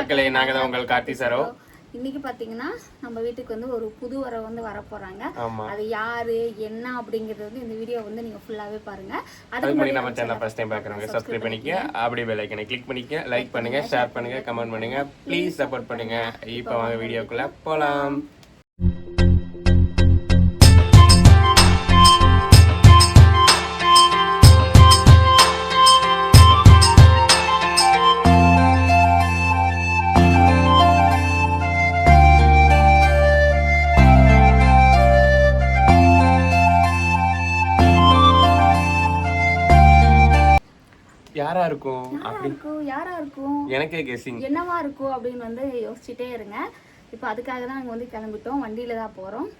மக்களே நாங்க தான் உங்கள் கார்த்தி சரோ. இன்னைக்கு பாத்தீங்கன்னா நம்ம வீட்டுக்கு வந்து ஒரு புது வர வந்து வர போறாங்க அது யாரு என்ன அப்படிங்கறது வந்து இந்த வீடியோ வந்து நீங்க ஃபுல்லாவே பாருங்க. அதுக்கு முன்னாடி நம்ம சேனல் ஃபர்ஸ்ட் டைம் பார்க்குறவங்க சப்ஸ்கிரைப் பண்ணிக்க அப்படியே பெல் ஐக்கனை கிளிக் பண்ணிக்க லைக் பண்ணுங்க ஷேர் பண்ணுங்க கமெண்ட் பண்ணுங்க. ப்ளீஸ் சப்போர்ட் பண்ணுங்க. இப்போ வாங்க வீடியோக்குள்ள போலாம். யாரா இருக்கும்? இருக்கும்? யாரா இருக்கும்? எனக்கே கெஸிங் என்னவா இருக்கும் அப்படின்னு வந்து யோசிச்சுட்டே இருங்க. இப்போ அதுக்காக தான் நாங்கள் வந்து கிளம்பிட்டோம். வண்டியில தான் போகிறோம்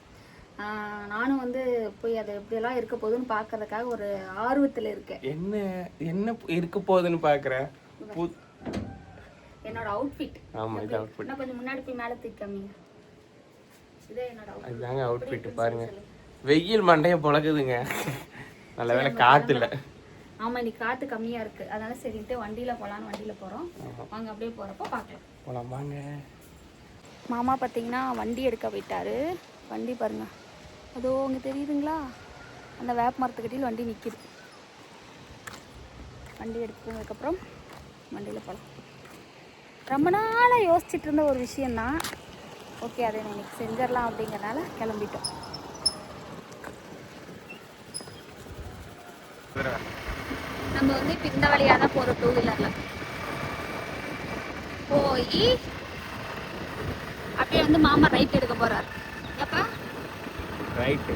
நானும் வந்து போய் அது எப்படியெல்லாம் இருக்க போகுதுன்னு பார்க்கறதுக்காக ஒரு ஆர்வத்தில் இருக்கேன். என்ன என்ன இருக்க போகுதுன்னு பாக்குற? பு- என்னோட அவுட்ஃபிட் ஆமா இது அவுட்ஃபிட் கொஞ்சம் முன்னாடி போய் மேலே தூக்காமீங்க இதே என்னோட அவுட்ஃபிட் பாருங்க. வெயில் மண்டைய பொழக்குதுங்க. நல்ல வேளை காத்து இல்ல ஆமா இன்னைக்கு காத்து கம்மியா இருக்கு. அதனால சரின்ட்டு வண்டியில போலான்னு வண்டியில போறோம். வாங்க அப்படியே போறப்போ பார்க்கலாம் போலாம் வாங்க. மாமா பார்த்தீங்கன்னா வண்டி எடுக்க போயிட்டாரு. வண்டி பாருங்க. அதோ அங்கே தெரியுதுங்களா? அந்த வேப்ப மரத்துக்கிட்டையில் வண்டி நிற்கிது வண்டி எடுத்ததுக்கப்புறம் வண்டியில் போகலாம் ரொம்ப நாளாக யோசிச்சுட்டு இருந்த ஒரு விஷயந்தான் ஓகே அதை இன்னைக்கு செஞ்சிடலாம் அப்படிங்கிறனால கிளம்பிட்டோம். நம்ம வந்து இப்போ இந்த வழியாக தான் போகிறோம் டூ வீலரில் போய் அப்படியே வந்து மாமா ரைட் எடுக்க போறார். எப்பா? Right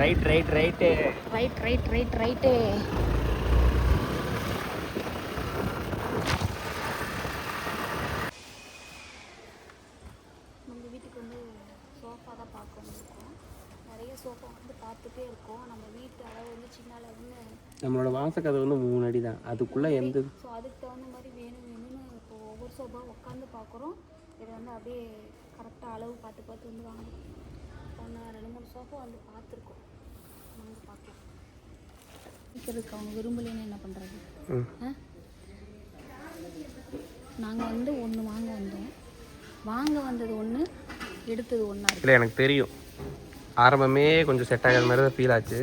right right right right right right right நம்ம வீட்டுக்கு வந்து சோஃபா தான் பார்க்க வந்திருக்கோம் நிறைய சோஃபா வந்து பார்த்துட்டே இருக்கோம் நம்ம வீட்டு அளவு வந்து சின்ன அளவுன்னு நம்மளோட வாசக்கதை வந்து மூணு அடி தான் அதுக்குள்ள எந்த ஸோ அதுக்கு தகுந்த மாதிரி வேணும் வேணும்னு இப்போ ஒவ்வொரு சோஃபா உட்காந்து பார்க்குறோம் இதை வந்து அப்படியே கரெக்டாக அளவு பார்த்து பார்த்து வந்து வாங்கணும் ஒன்று ரெண்டு மூணு சோஃபா வந்து பார்த்துருக்கோம். வந்து பார்க்கலாம். இருக்கிறதுக்கு அவங்க விரும்பலைன்னு என்ன பண்ணுறது ம். நாங்கள் வந்து ஒன்று வாங்க வந்தோம். வாங்க வந்தது ஒன்று எடுத்தது ஒன்றா இருக்கு. இல்லை எனக்கு தெரியும். ஆரம்பமே கொஞ்சம் செட் ஆகாத மாதிரி தான் ஃபீல் ஆச்சு.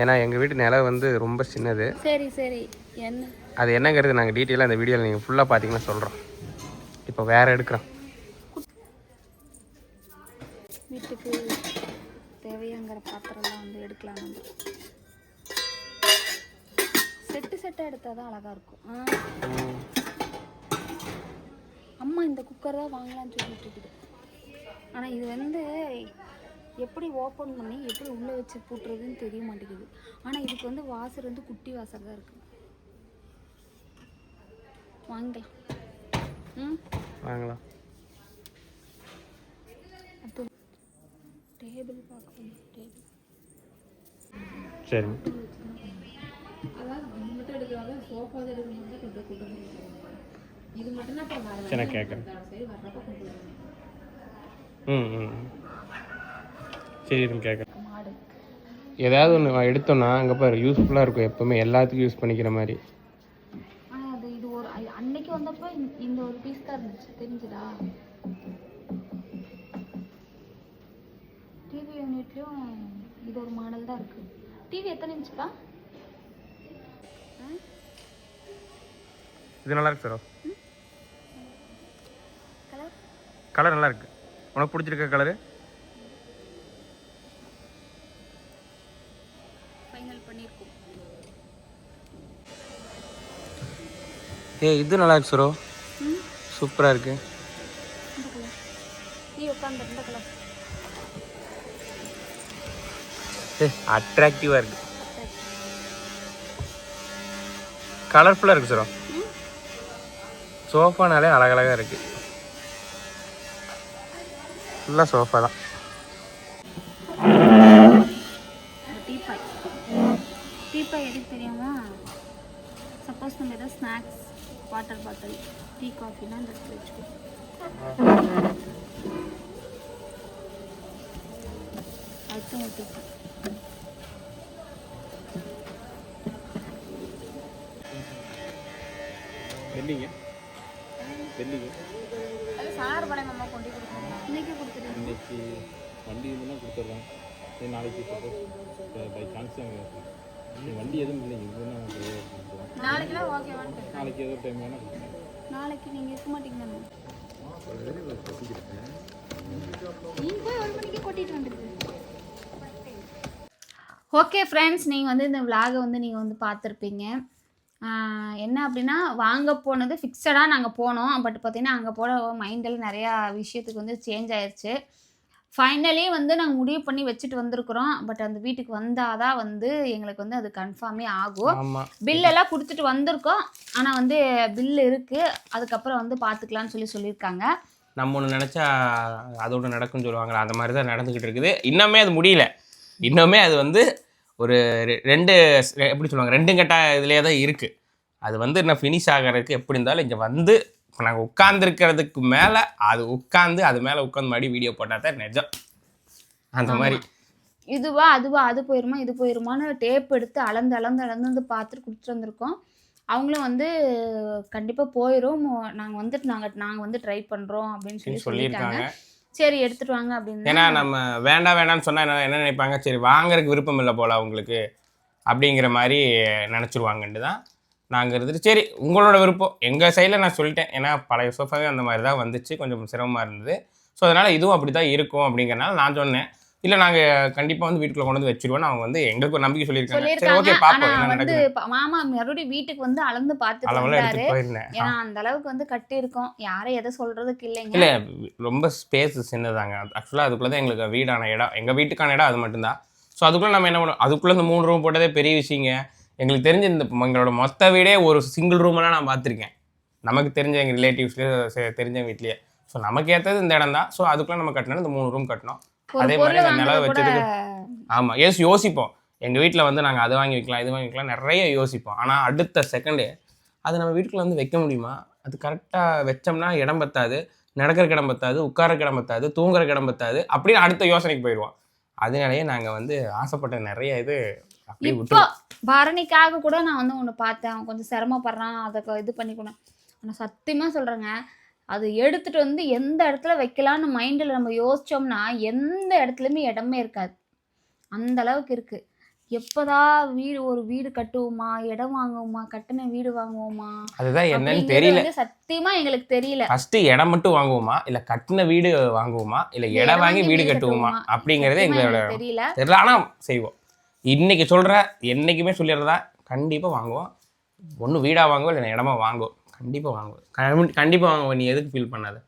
ஏன்னா எங்கள் வீட்டு நிலம் வந்து ரொம்ப சின்னது. சரி சரி. என்ன? அது என்னங்கிறது நாங்கள் டீட்டெயிலாக அந்த வீடியோவில் நீங்கள் ஃபுல்லாக பார்த்தீங்கன்னா சொல்கிறோம் இப்போ வேறு எடுக்கிறோம். வீட்டுக்கு தேவையாங்கிற பாத்திரம்லாம் வந்து எடுக்கலாம் நம்ம. செட்டு செட்டாக எடுத்தால் தான் அழகாக இருக்கும். அம்மா இந்த குக்கர் தான் வாங்கலாம்னு சொல்லிட்டு இருக்குது. ஆனால் இது வந்து எப்படி ஓப்பன் பண்ணி எப்படி உள்ளே வச்சு பூட்டுறதுன்னு தெரிய மாட்டேங்குது. ஆனால் இதுக்கு வந்து வாசர் வந்து குட்டி வாசர் தான் இருக்குது வாங்கிக்கலாம் ம்? வாங்கலாம். அடுத்து டேபிள் பார்க்கணும் டேபிள் சரி. சரி நான் கேட்குறேன். ம் ம். ம். சரி இருங்க கேட்குறேன் ஏதாவது ஒன்று எடுத்தோம்னா அங்கே பாரு யூஸ்ஃபுல்லாக இருக்கும் எப்போவுமே. எல்லாத்துக்கும் யூஸ் பண்ணிக்கிற மாதிரி. அது இது ஒரு அன்னைக்கு வந்தப்போ இந்த- ஒரு பீஸ் தான் இருந்துச்சு தெரிஞ்சுதா? டிவி யூனிட்லேயும் இது ஒரு மாடல் தான் இருக்கு. டிவி எத்தனை இன்ச்சுப்பா இது நல்லா இருக்கு சார் கலர் கலர் நல்லா இருக்கு. உனக்கு பிடிச்சிருக்க கலரு ஏ இது நல்லா இருக்கு சரோ. சூப்பராக இருக்கு. ஏ அட்ராக்டிவாக இருக்கு. கலர்ஃபுல்லாக இருக்கு சரோ. சோஃபானாலே அழகழகாக இருக்கு. ஃபுல்லாக சோஃபா தான். டீபாய் டீபாய் எதுக்கு தெரியுமா? சப்போஸ் நம்ம ஏதாவது ஸ்நாக்ஸ் வாட்டர் பாட்டில் டீ காஃபிலாம் இந்த இடத்துல வச்சுக்கோ. அடுத்து அது சார் படம் மாமா கொண்டு கொடுக்கணும் இன்னைக்கு கொடுத்துருங்க இன்னைக்கு வண்டி சரி நாளைக்கு பை. சான்ஸ் வண்டி எதுவும் ஓகேவான்னு கேட்குறேன் நாளைக்கு ஏதோ டைம் கொடுத்துருவேன் நாளைக்கு நீங்கள் இருக்க மாட்டீங்க போய் ஒரு மணிக்கு ஓகே ஃப்ரெண்ட்ஸ் நீங்கள் வந்து இந்த விலாகை வந்து நீங்கள் வந்து பார்த்துருப்பீங்க. என்ன அப்படின்னா வாங்க போனது ஃபிக்ஸடாக நாங்கள் போனோம். பட் பார்த்தீங்கன்னா அங்கே போன மைண்டில் நிறையா விஷயத்துக்கு வந்து சேஞ்ச் ஆயிருச்சு. ஃபைனலி வந்து நாங்கள் முடிவு பண்ணி வச்சுட்டு வந்திருக்கிறோம். பட் அந்த வீட்டுக்கு வந்தால் தான் வந்து எங்களுக்கு வந்து அது கன்ஃபார்மே ஆகும். ஆமா. பில் எல்லாம் கொடுத்துட்டு வந்திருக்கோம். ஆனால் வந்து பில் இருக்குது அதுக்கப்புறம் வந்து பார்த்துக்கலான்னு சொல்லி சொல்லியிருக்காங்க. நம்ம ஒன்று நினச்சா அது ஒன்று நடக்கும்னு சொல்லுவாங்களா அந்த மாதிரி தான் நடந்துக்கிட்டு இருக்குது. இன்னுமே அது முடியல. இன்னுமே அது வந்து ஒரு ரெண்டு எப்படி சொல்லுவாங்க? ரெண்டு கட்ட இதுலேயே தான் இருக்குது அது வந்து இன்னும் ஃபினிஷ் ஆகிறதுக்கு எப்படி இருந்தாலும் இங்கே வந்து நாங்கள் உட்காந்துருக்கிறதுக்கு மேலே அது உட்காந்து அது மேலே உட்காந்து மறுபடியும் வீடியோ போட்டால் தான் நிஜம். அந்த மாதிரி. இதுவா அதுவா அது போயிருமா இது போயிருமான்னு டேப் எடுத்து அளந்து அளந்து அளந்து வந்து பார்த்துட்டு கொடுத்துட்டு வந்திருக்கோம். அவங்களும் வந்து கண்டிப்பாக போயிடும் நாங்கள் வந்துட்டு நாங்கள் நாங்கள் வந்து ட்ரை பண்ணுறோம் அப்படின்னு சொல்லி சொல்லியிருக்காங்க. சரி எடுத்துட்டு வாங்க அப்படின்னு ஏன்னா நம்ம வேண்டாம் வேண்டாம்னு சொன்னால் என்ன என்ன நினைப்பாங்க? சரி வாங்குறதுக்கு விருப்பம் இல்லை போல அவங்களுக்கு. அப்படிங்கிற மாதிரி நினச்சிருவாங்கன்ட்டு தான் நாங்கள் இருந்துட்டு சரி உங்களோட விருப்பம். எங்கள் சைடில் நான் சொல்லிட்டேன். ஏன்னா பழைய சோஃபாவே அந்த மாதிரி தான் வந்துச்சு. கொஞ்சம் சிரமமாக இருந்தது. ஸோ அதனால் இதுவும் அப்படி தான் இருக்கும் அப்படிங்கிறனால நான் சொன்னேன். இல்லை நாங்கள் கண்டிப்பாக வந்து வீட்டுக்குள்ள கொண்டு வந்து வச்சிருவோம் அவங்க வந்து எங்களுக்கு ஒரு நம்பிக்கை சொல்லியிருக்காங்க. சரி ஓகே என்ன வந்து மாமா மறுபடியும் வீட்டுக்கு வந்து அளந்து எடுத்துகிட்டு போயிருந்தேன். ஏன்னா அந்த அளவுக்கு வந்து கட்டி இருக்கோம் யாரும் எதை சொல்றதுக்கு இல்லைங்க. இல்லை ரொம்ப ஸ்பேஸ் சின்னதாங்க. ஆக்சுவலாக அதுக்குள்ளே தான் எங்களுக்கு வீடான இடம். எங்கள் வீட்டுக்கான இடம் அது மட்டும்தான். ஸோ அதுக்குள்ளே நம்ம என்ன பண்ணுவோம்? அதுக்குள்ளே இந்த மூணு ரூம் போட்டதே பெரிய விஷயங்க. எங்களுக்கு தெரிஞ்ச இந்த எங்களோட மொத்த வீடே ஒரு சிங்கிள் ரூமெல்லாம் நான் பார்த்துருக்கேன். நமக்கு தெரிஞ்ச எங்கள் ரிலேட்டிவ்ஸ்லேயே தெரிஞ்ச வீட்லேயே. ஸோ நமக்கு ஏற்றது இந்த இடம் தான். ஸோ அதுக்குள்ளே நம்ம கட்டினோம். இந்த மூணு ரூம் கட்டினோம். ஒரு அதே மாதிரி அந்த கூட வச்சதுக்கு ஆமாம் யோசி யோசிப்போம். எங்கள் வீட்டில் வந்து நாங்கள் அதை வாங்கி வைக்கலாம் இது வாங்கி வைக்கலாம் நிறைய யோசிப்போம். ஆனால் அடுத்த செகண்டு அது நம்ம வீட்டுக்குள்ள வந்து வைக்க முடியுமா? அது கரெக்டாக வச்சோம்னா இடம் பத்தாது. நடக்கிறக்கு இடம் பத்தாது. உட்காரக்கு இடம் பத்தாது. தூங்குறக்கு இடம் பத்தாது. அப்படின்னு அடுத்த யோசனைக்கு போயிடுவோம். அதனாலேயே நாங்கள் வந்து ஆசைப்பட்ட நிறைய இது இப்போ பரணிக்காக கூட நான் வந்து ஒன்று பார்த்தேன். அவன் கொஞ்சம் சிரமப்படுறான். அதை இது பண்ணிக்கணும் ஆனால் சத்தியமாக சொல்கிறேங்க அது எடுத்துட்டு வந்து எந்த இடத்துல வைக்கலான்னு மைண்டில் நம்ம யோசிச்சோம்னா எந்த இடத்துலையுமே இடமே இருக்காது. அந்த அளவுக்கு இருக்கு. எப்போதா வீடு ஒரு வீடு கட்டுவோமா இடம் வாங்குவோமா கட்டின வீடு வாங்குவோமா அதுதான் என்னன்னு தெரியல. சத்தியமா எங்களுக்கு தெரியல. ஃபர்ஸ்ட் இடம் மட்டும் வாங்குவோமா? இல்லை கட்டின வீடு வாங்குவோமா? இல்லை இடம் வாங்கி வீடு கட்டுவோமா? அப்படிங்கிறதே எங்களோட தெரியல. தெரியல. ஆனால் செய்வோம். இன்னைக்கு சொல்கிற என்றைக்குமே சொல்லிடுறதா கண்டிப்பாக வாங்குவோம். ஒன்று வீடாக வாங்குவோம் இல்லை இடமா வாங்குவோம். கண்டிப்பாக வாங்குவோம். கண்டிப்பாக வாங்குவோம். நீ எதுக்கு ஃபீல் பண்ணாத?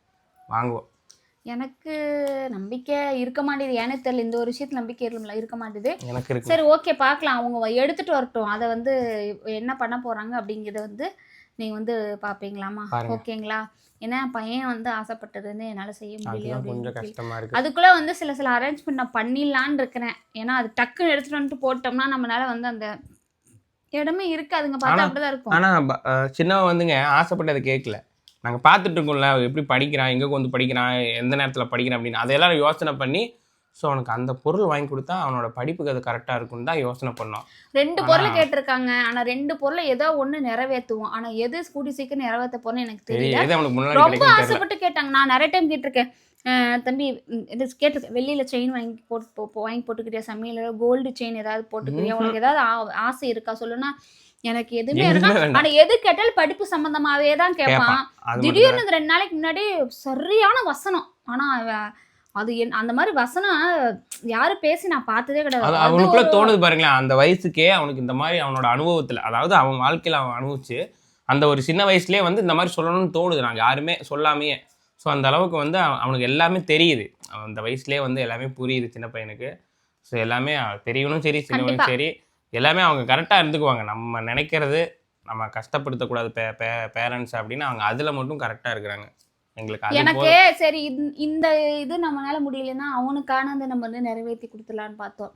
வாங்குவோம். எனக்கு நம்பிக்கை இருக்க மாட்டேது ஏன்னு தெரியல இந்த ஒரு விஷயத்துல நம்பிக்கை இருக்க இருக்க மாட்டேது எனக்கு சரி ஓகே பார்க்கலாம். அவங்க எடுத்துட்டு வரட்டும். அதை வந்து என்ன பண்ண போறாங்க அப்படிங்கிறத வந்து நீங்க வந்து பாப்பீங்களாமா பாருங்க. ஓகேங்களா? ஏன்னா பையன் வந்து ஆசைப்பட்டது வந்து என்னால செய்ய முடியல கொஞ்சம் சொல்லி. கஷ்டமா இருக்கு. அதுக்குள்ள வந்து சில சில அரேஞ்ச்மெண்ட் நான் பண்ணிடலான்னு இருக்கிறேன். ஏன்னா அது டக்குன்னு எடுத்துட்டு வந்துட்டு போட்டோம்னா நம்மளால வந்து அந்த இடமே இருக்காதுங்க. பார்த்தா அப்படிதான் இருக்கும். ஆனால் சின்னவன் வந்துங்க ஆசைப்பட்டதை கேட்கல. நாங்கள் பார்த்துட்டு இருக்கோம்ல எப்படி படிக்கிறான் எங்கே வந்து படிக்கிறான் எந்த நேரத்தில் படிக்கிறான் அப்படின்னு. அதையெல்லாம் யோசனை பண்ணி ஸோ அவனுக்கு அந்த பொருள் வாங்கி கொடுத்தா அவனோட படிப்புக்கு அது கரெக்டாக இருக்குன்னு தான் யோசனை பண்ணோம். ரெண்டு பொருள் கேட்டிருக்காங்க. ஆனா ரெண்டு பொருளை ஏதோ ஒண்ணு நிறைவேற்றுவோம். ஆனா எது கூடி சீக்கிரம் நிறைவேற்ற போறேன்னு எனக்கு தெரியல. ரொம்ப ஆசைப்பட்டு கேட்டாங்க. நான் நிறைய டைம் கேட்டிருக்கேன். தம்பி இது கேட்டிருக்கேன். வெளியில செயின் வாங்கி போட்டு வாங்கி போட்டுக்கிறியா சமையல கோல்டு செயின் ஏதாவது போட்டுக்கிறியா உனக்கு ஏதாவது ஆசை இருக்கா? சொல்லுனா எனக்கு எதுவுமே இருக்கா. ஆனா எது கேட்டாலும் படிப்பு சம்பந்தமாவே தான் கேட்பான். திடீர்னு ரெண்டு நாளைக்கு முன்னாடி சரியான வசனம். ஆனா அது என் அந்த மாதிரி வசனம் யாரு பேசி நான் பார்த்ததே கிடையாது. அவனுக்குள்ள தோணுது பாருங்களேன். அந்த வயசுக்கே அவனுக்கு இந்த மாதிரி அவனோட அனுபவத்துல அதாவது அவன் வாழ்க்கையில அவன் அனுபவிச்சு அந்த ஒரு சின்ன வயசுலயே வந்து இந்த மாதிரி சொல்லணும்னு தோணுது. நாங்க யாருமே சொல்லாமையே. ஸோ அந்த அளவுக்கு வந்து அவன் அவனுக்கு எல்லாமே தெரியுது. அந்த வயசுலயே வந்து எல்லாமே புரியுது சின்ன பையனுக்கு. ஸோ எல்லாமே பெரியவனும் சரி சின்னவனும். சரி. எல்லாமே அவங்க கரெக்டாக இருந்துக்குவாங்க. நம்ம நினைக்கிறது நம்ம கஷ்டப்படுத்தக்கூடாது பே பே பேரண்ட்ஸ் அப்படின்னு அவங்க அதில் மட்டும் கரெக்டாக இருக்கிறாங்க. எங்களுக்கு எனக்கு சரி இந்த- இது நம்மளால முடியலன்னா அவனுக்கானதை நம்ம வந்து நிறைவேற்றி கொடுத்துடலான்னு பார்த்தோம்.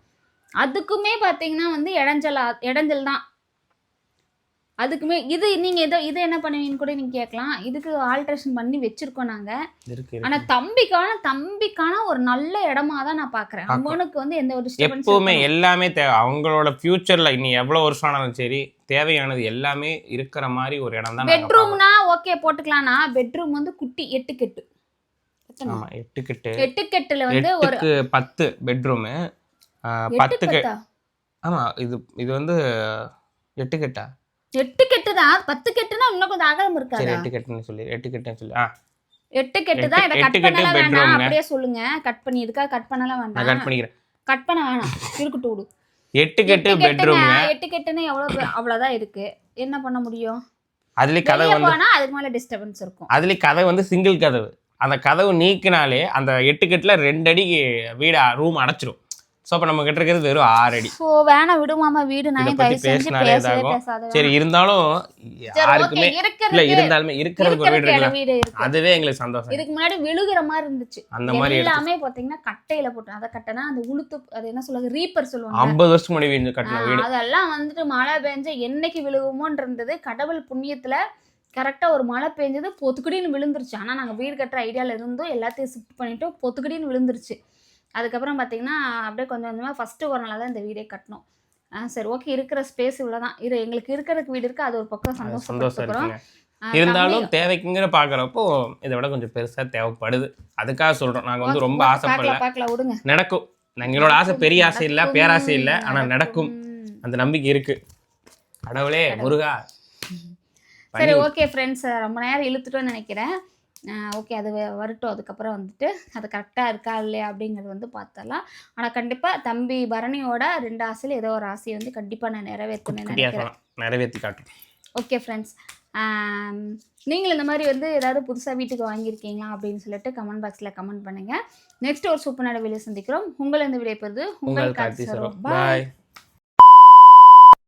அதுக்குமே பார்த்தீங்கன்னா வந்து இடைஞ்சலா இடைஞ்சல் தான். அதுக்குமே இது நீங்க எதோ இதை என்ன பண்ணுவீங்கன்னு கூட நீங்க கேட்கலாம். இதுக்கு ஆல்ட்ரேஷன் பண்ணி வச்சிருக்கோம் நாங்க. இருக்கு ஆனா தம்பிக்கான தம்பிக்கான ஒரு நல்ல இடமா தான் நான் பாக்கலாம். அவனுக்கு வந்து எந்த ஒரு எப்பவுமே. எல்லாமே தேவை அவங்களோட ஃபியூச்சர்ல இனி எவ்வளவு வருஷம் ஆனாலும் சரி தேவையானது எல்லாமே இருக்கிற மாதிரி ஒரு இடம் தான். பெட்ரூம்னா ஓகே போட்டுக்கலாம்னா பெட்ரூம் வந்து குட்டி எட்டு கெட்டு. எட்டு கிட்டு. எட்டு கெட்டுல வந்து ஒரு பத்து பெட்ரூமு கெட்டா? ஆமா இது இது வந்து எட்டு கெட்டா? எட்டு கெட்டு தான் பத்து கெட்டுனா இன்னும் கொஞ்சம் அகலம் சரி இருக்காதா எட்டு கெட்டுன்னு சொல்லி. எட்டு கெட்டுன்னு சொல்லி. ஆ. எட்டு கெட்டு தான் இதை கட் பண்ணலாம் bedroom-ங்க. அப்படியே சொல்லுங்க. கட் பண்ணி இருக்கா கட் பண்ணலாம் வேண்டாம் கட் பண்ணிக்கிறேன். கட் பண்ண வேணாம். இருக்கட்டும் விடு. எட்டு கெட்டு பெட்ரூம்ங்க. எட்டு கெட்டுன்னு எவ்வளவு அவ்வளவுதான் இருக்கு. என்ன பண்ண முடியும்? அதுலயும் கதவு வந்து அதுக்கு மேல டிஸ்டர்பன்ஸ் இருக்கும். அதுலயும் கதவு வந்து சிங்கிள் கதவு. அந்த கதவு நீக்கினாலே அந்த எட்டு கெட்டுல ரெண்டு அடிக்கு வீடு ரூம் அடைச்சிரும். ஸோ அப்போ நம்ம கிட்ட இருக்கிறது வெறும் ஆறு அடி. சோ வேணாம் விடுமாமா வீடு நான் செஞ்சு பேசினாலே இதாகும். பேசாத சரி இருந்தாலும் யாருக்குமே இல்ல இருந்தாலுமே இருக்கிறதுக்கு ஒரு வீடு இருக்கிறதுக்கு இருக்குல்ல. வீடு இருக்கு. அதுவே எங்களுக்கு சந்தோஷம். இதுக்கு முன்னாடி விழுகிற மாதிரி இருந்துச்சு. அந்த மாதிரி எல்லாமே பாத்தீங்கன்னா கட்டையில போட்டு அதை கட்டினா அந்த உளுத்து அது என்ன சொல்லுவாங்க ரீப்பர் சொல்லுவாங்க. ஐம்பது வருஷத்துக்கு முன்னாடி வீடு கட்டின வீடு. அதெல்லாம் வந்துட்டு மழை பெஞ்சு என்னைக்கு விழுகுமோன்னு இருந்தது கடவுள் புண்ணியத்துல கரெக்டா ஒரு மழை பெஞ்சது பொத்துக்கடின்னு விழுந்துருச்சு. ஆனா நாங்க வீடு கட்டுற ஐடியால இருந்தோம் எல்லாத்தையும் ஷிஃப்ட் பண்ணிட்டோம் பொத்துக்கடின்னு விழுந்துருச்சு. அதுக்கப்புறம் பாத்தீங்கன்னா அப்படியே கொஞ்சம் கொஞ்சமா ஃபர்ஸ்ட் ஒரு நாளாக தான் இந்த வீடே கட்டினோம். ஆ சரி ஓகே இருக்கிற ஸ்பேஸ் இவ்வளவுதான். இரு எங்களுக்கு இருக்கிறதுக்கு வீடு இருக்கு அது ஒரு பக்கம் சந்தோஷம் இருக்குங்க. இருந்தாலும் தேவைக்குங்கிற பாக்குறப்போ இதை விட கொஞ்சம் பெருசா தேவைப்படுது. அதுக்காக சொல்றோம். நாங்க வந்து ரொம்ப ஆசைப்படல. பார்க்கலாம் பார்க்கலாம் விடுங்க. நடக்கும். எங்களோட ஆசை பெரிய ஆசை இல்ல பேராசை இல்ல ஆனா நடக்கும். அந்த நம்பிக்கை இருக்கு. கடவுளே முருகா. சரி ஓகே ஃப்ரெண்ட்ஸ் ரொம்ப நேரம் இழுத்துட்டோம்னு நினைக்கிறேன். ஓகே அது வரட்டும். அதுக்கப்புறம் வந்துட்டு அது கரெக்டாக இருக்கா இல்லையா அப்படிங்கிறது வந்து பார்த்தலாம் ஆனால் கண்டிப்பாக தம்பி பரணியோட ரெண்டு ஆசையில் ஏதோ ஒரு ஆசையை வந்து கண்டிப்பாக நான் நிறைவேற்றணும்னு நினைக்கிறேன். நிறைவேற்றி காட்டும். ஓகே ஃப்ரெண்ட்ஸ் நீங்கள் இந்த மாதிரி வந்து ஏதாவது புதுசாக வீட்டுக்கு வாங்கியிருக்கீங்களா அப்படின்னு சொல்லிட்டு கமெண்ட் பாக்ஸில் கமெண்ட் பண்ணுங்கள் நெக்ஸ்ட் ஒரு சூப்பரான வெளியே சந்திக்கிறோம். உங்களை இந்த விடைபெறுது உங்கள் பாய்